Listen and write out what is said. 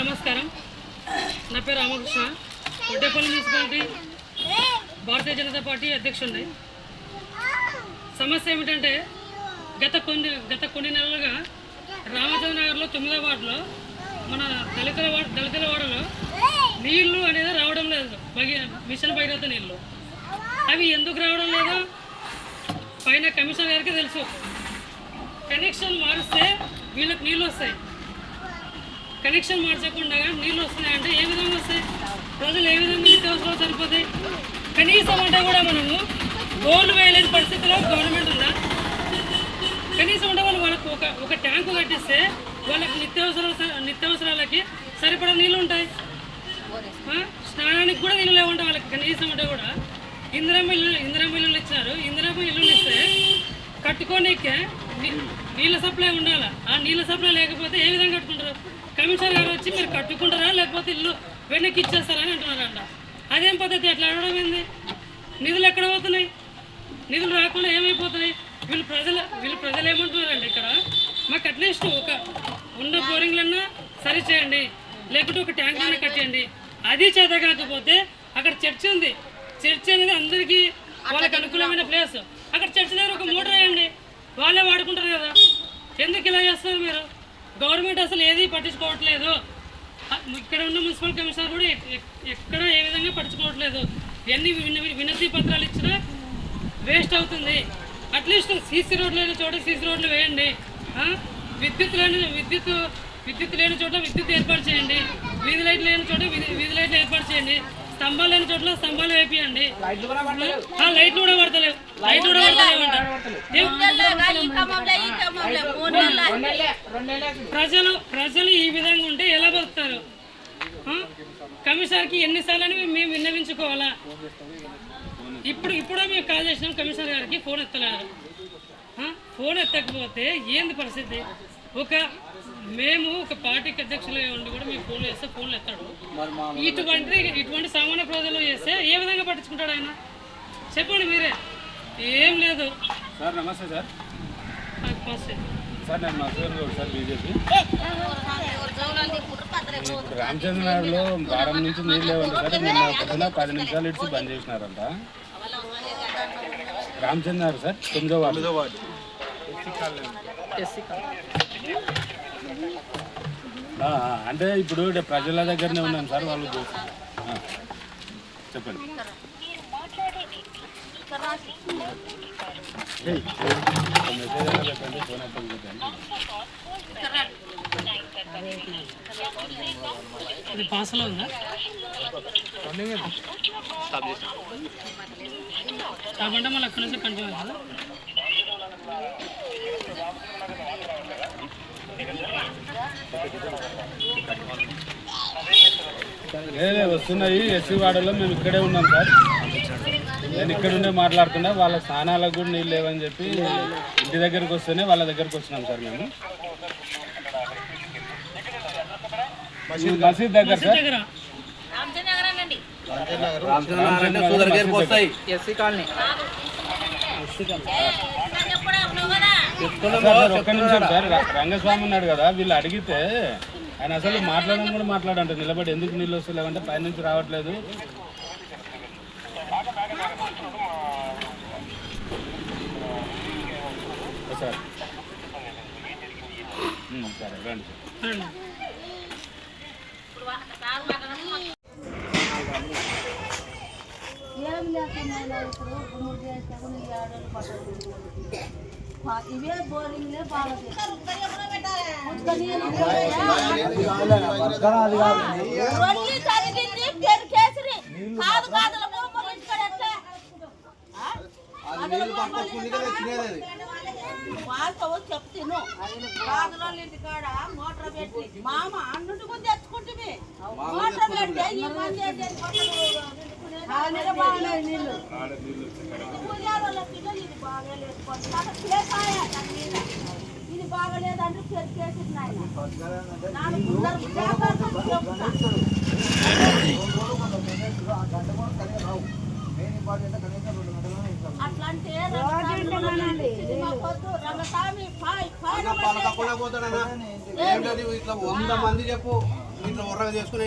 నమస్కారం. నా పేరు రామకృష్ణ. ఒడ్డేపల్లి మున్సిపాలిటీ భారతీయ జనతా పార్టీ అధ్యక్షుడి సమస్య ఏమిటంటే గత కొన్ని గత కొన్ని నెలలుగా రామచంద్రనగర్లో తొమ్మిదో వార్డులో మన దళితుల వార్డు దళితుల వాడలో నీళ్ళు అనేది రావడం లేదు. భగీ మిషన్ భగీరథ నీళ్ళు అవి ఎందుకు రావడం లేదు? పైన కమిషనర్ గారికి తెలుసు. కనెక్షన్ మారిస్తే వీళ్ళకి నీళ్ళు వస్తాయి. కనెక్షన్ మార్చకుండా నీళ్ళు వస్తున్నాయంటే ఏ విధంగా వస్తాయి? ప్రజలు ఏ విధంగా నిత్యావసరాలు సరిపోతాయి? కనీసం అంటే కూడా మనము బోర్లు వేయలేని పరిస్థితిలో గవర్నమెంట్ ఉందా? కనీసం అంటే వాళ్ళు వాళ్ళకు ఒక ఒక ట్యాంకు కట్టిస్తే వాళ్ళకి నిత్యావసరాలు నిత్యావసరాలకి సరిపడా నీళ్ళు ఉంటాయి. స్నానానికి కూడా నీళ్ళు లేవంటే వాళ్ళకి. కనీసం అంటే కూడా ఇందిరమ్మ ఇల్లు ఇందిరమ్మ ఇల్లులు ఇచ్చినారు. ఇందిరమ్మ ఇల్లులు ఇస్తే కట్టుకోనీకే నీ- నీళ్ళ సప్లై ఉండాలి? ఆ నీళ్ళ సప్లై లేకపోతే ఏ విధంగా కట్టుకుంటారు? కమిషనర్ గారు వచ్చి మీరు కట్టుకుంటారా? లేకపోతే ఇల్లు వెనక్కి ఇచ్చేస్తారా అని అంటున్నారంట. అదేం పద్ధతి? అట్లా అడగడం ఏంది? నిధులు ఎక్కడ పోతున్నాయి? నిధులు రాకుండా ఏమైపోతున్నాయి? వీళ్ళు ప్రజలు వీళ్ళు ప్రజలు ఏమంటున్నారండి ఇక్కడ. మాకు అట్లీస్ట్ ఒక ఉన్న బోరింగ్లన్నా సరి చేయండి. లేకుంటే ఒక ట్యాంక్ అన్నా కట్టేయండి. అది చేత కాకపోతే అక్కడ చర్చ్ ఉంది. చర్చ్ అనేది అందరికీ వాళ్ళకి అనుకూలమైన ప్లేస్ అక్కడ చర్చ్ దగ్గర ఒక మోటార్ వేయండి. వాళ్ళే వాడుకుంటారు కదా. ఎందుకు ఇలా చేస్తారు మీరు? గవర్నమెంట్ అసలు ఏది పట్టించుకోవట్లేదు. ఇక్కడ ఉన్న మున్సిపల్ కమిషనర్ కూడా ఎక్కడ ఏ విధంగా పట్టించుకోవట్లేదు. ఎన్ని విన- వినతి పత్రాలు ఇచ్చినా వేస్ట్ అవుతుంది. అట్లీస్ట్ సీసీ రోడ్లు లేని చోట సీసీ రోడ్లు వేయండి. విద్యుత్ లేని విద్యుత్ విద్యుత్ లేని చోట విద్యుత్ ఏర్పాటు చేయండి. వీధి లైట్లు లేని చోట వీధి లైట్లు ఏర్పాటు చేయండి. స్తంభాలు లేని చోట్ల స్తంభాలు వేపియండి. ఆ, లైట్లు కూడా పడతలేవు. లైట్లు కూడా పడతలేవు ప్రజలు ప్రజలు ఈ విధంగా ఉంటే ఎలా బతుకుతారు? కమిషనర్కి ఎన్నిసార్లు అని మేము విన్నవించుకోవాలా? ఇప్పుడు ఇప్పుడే మేము కాల్ చేసినాం కమిషనర్ గారికి ఫోన్ ఎత్తలేదు? ఫోన్ ఎత్తకపోతే ఏంది పరిస్థితి? ఒక మేము ఒక పార్టీకి అధ్యక్షులు ఉండి కూడా మీకు ఫోన్లు చేస్తే ఫోన్లు ఎత్తాడు. ఇటువంటి ఇటువంటి సామాన్య ప్రజలు చేస్తే ఏ విధంగా పట్టించుకుంటాడు ఆయన? చెప్పండి మీరే. ఏం లేదు. సార్ నమస్తే సార్. సార్ నేను మసూర్ గౌడ్ సార్ బీజేపీ. రామచంద్ర నగర్లో వారం నుంచి నీళ్ళు లేవంట సార్ నిన్న పొద్దున పది నిమిషాలు ఇచ్చి బంద్ చేసినారంట. రామచంద్ర నగర్ సార్ తొమ్మిదో వార్డు. ఆ, ఆ, అంటే ఇప్పుడు ప్రజల దగ్గరనే ఉన్నాను సార్ వాళ్ళు చెప్పండి. పాసలో ఉందా? కాబట్టి మళ్ళీ అక్కడి నుంచి కంటిన్యూ కదా. లేదే వస్తున్నాయి. ఎస్సీ వాడలో మేము ఇక్కడే ఉన్నాం సార్. నేను ఇక్కడ ఉండే మాట్లాడుతున్నా. వాళ్ళ స్నానాలకు కూడా నీళ్ళు లేవని చెప్పి ఇంటి దగ్గరికి వస్తేనే వాళ్ళ దగ్గరికి వచ్చినాం సార్ మేము. మసీద్ దగ్గర. సార్. ఒక్క నిమిషం సార్. రంగస్వామి ఉన్నాడు కదా. వీళ్ళు అడిగితే ఆయన అసలు మాట్లాడడం కూడా మాట్లాడంట నిలబడి ఎందుకు నీళ్ళు వస్తలేవంటే పైనుంచి రావట్లేదు. సార్. ఉమ్, సరే రండి. ఏం లేకుండా ఇప్పుడు గుమ్ముడు చేస్తాము ఈ ఆర్డర్ పట్టదు ఇవే బోరింగ్లే బాగా వాళ్ళతో చెప్తాను. ఇంటికాడ మోటార్ పెట్టి. మామ అన్నింటి ముందు తెచ్చుకుంటుంది మోటార్ పెట్టి ఇది బాగలేదంటే పెరికేసి నాయన నాలుగు ముందర అట్లంటే ఇట్లా వంద మంది చెప్పు ఇంట్లో ఉర్రగా చేసుకుని